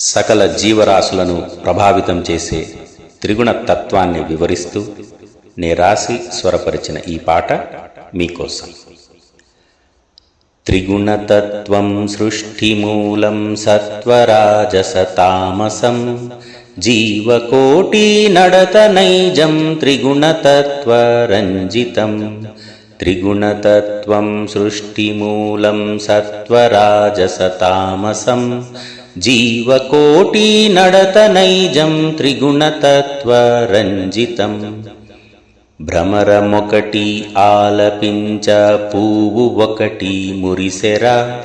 సకల జీవరాశులను ప్రభావితం చేసే త్రిగుణ తత్వాన్ని వివరిస్తూ నే రాసి స్వరపరిచిన ఈ పాట మీకోసం. త్రిగుణతత్వం సృష్టిమూలం సత్వరాజసతామసం జీవకోటి నడత నైజం త్రిగుణతత్వరంజితం. త్రిగుణతత్వం సృష్టిమూలం సత్వరాజసతామసం జీవకోటి నడత నైజం త్రిగుణతత్వ రంజితం. భ్రమరమొకటి ఆలపించ పువ్వు ఒకటి మురిసెరా.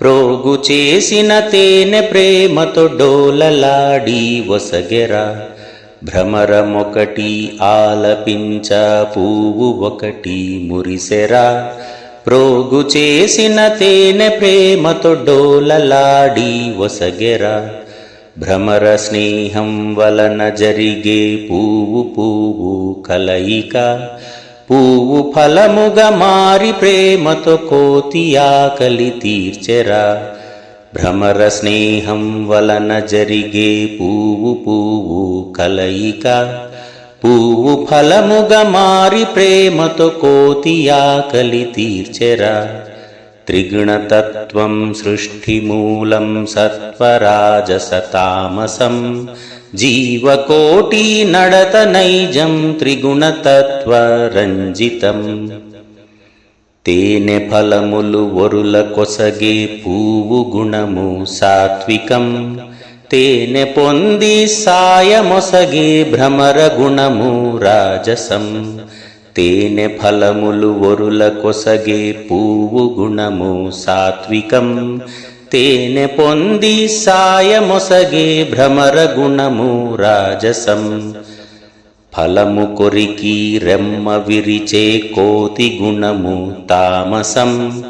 ప్రోగు చేసిన తేనె ప్రేమతో డోలలాడి వసగెరా భ్రమరమొకటి ఆలపించ పువ్వు ఒకటి మురిసెరా. ప్రోగు చేసిన తేనె ప్రేమతో డోలలాడి వసగెరా భ్రమర స్నేహం వలన జరిగే పువ్వు పువ్వు కలయిక. పువ్వు ఫలముగా మారి ప్రేమతో కోతి ఆకలి తీర్చెరా. భ్రమర స్నేహం వలన జరిగే పువ్వు పువ్వు కలయిక. పువ్వు ఫలముగా మారి ప్రేమతో కోతి ఆకలి తీర్చెరా. త్రిగుణతత్వం సృష్టిమూలం సత్వరాజసతామసం. జీవకోటి నడత నైజం త్రిగుణతత్వరంజితం తేనె ఫలములు వరుల కొసగే పువ్వు గుణము సాత్వికం. తేనె పొంది సాయమొసగి భ్రమర గుణము రాజసం. తేనె ఫలములు వరుల కొసగే పువ్వు గుణము సాత్వికం. తేనె పొంది సాయమొసగే భ్రమర గుణము రాజసం. ఫలము కొరికి రెమ్మ విరిచే కోతి గుణము తామసం.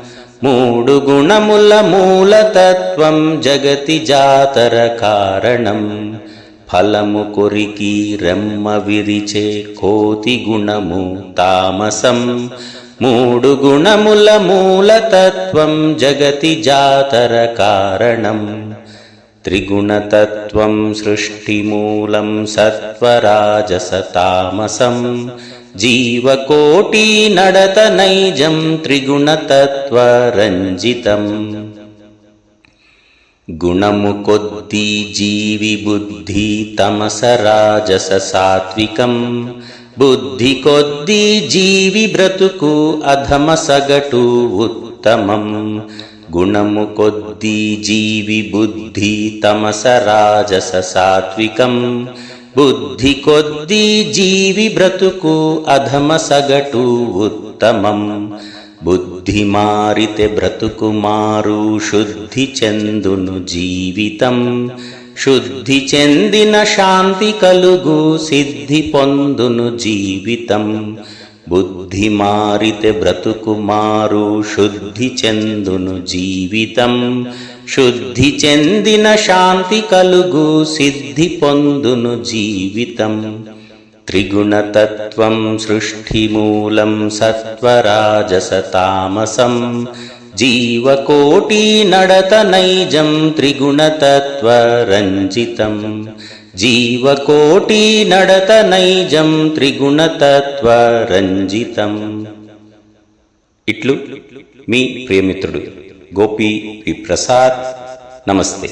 మూడు గుణముల మూలతత్వం జగతి జాతర కారణం. ఫలము కొరికి రెమ్మ విరిచే కోతి గుణము తామసం. మూడు గుణముల మూలతత్వం జగతి జాతర కారణం. త్రిగుణతత్వం సృష్టిమూలం సత్వరాజసతామసం జీవకోటి నడత నైజం త్రిగుణతత్వరంజితం. గుణము కొద్దీ జీవి బుద్ధి తమస రాజస సాత్వికం. బుద్ధి కొద్దీ జీవి బ్రతుకు అధమ సగటు ఉత్తమం. గుణము కొద్దీ జీవి బుద్ధి తమస రాజస సాత్వికం. బుద్ధి కొద్ది జీవి బ్రతుకు అధమ సగటు ఉత్తమం. బుద్ధి మారితే బ్రతుకు మారు శుద్ధి చెందును జీవితం. శుద్ధి చెందిన శాంతి కలుగు సిద్ధి పొందును జీవితం. బుద్ధి మారితే బ్రతుకు మారు శుద్ధి చెందును జీవితం. శుద్ధి చెందిన శాంతి కలుగు సిద్ధి పొందును జీవితం. త్రిగుణతత్వం సృష్టిమూలం సత్వరాజసతామసం. జీవకోటి నడత నైజం త్రిగుణతత్వరంజితం జీవకోటి నడత నైజం త్రిగుణతత్వరంజితం ఇట్లు మీ ప్రియమిత్రుడు. गोपी पी प्रसाद। नमस्ते।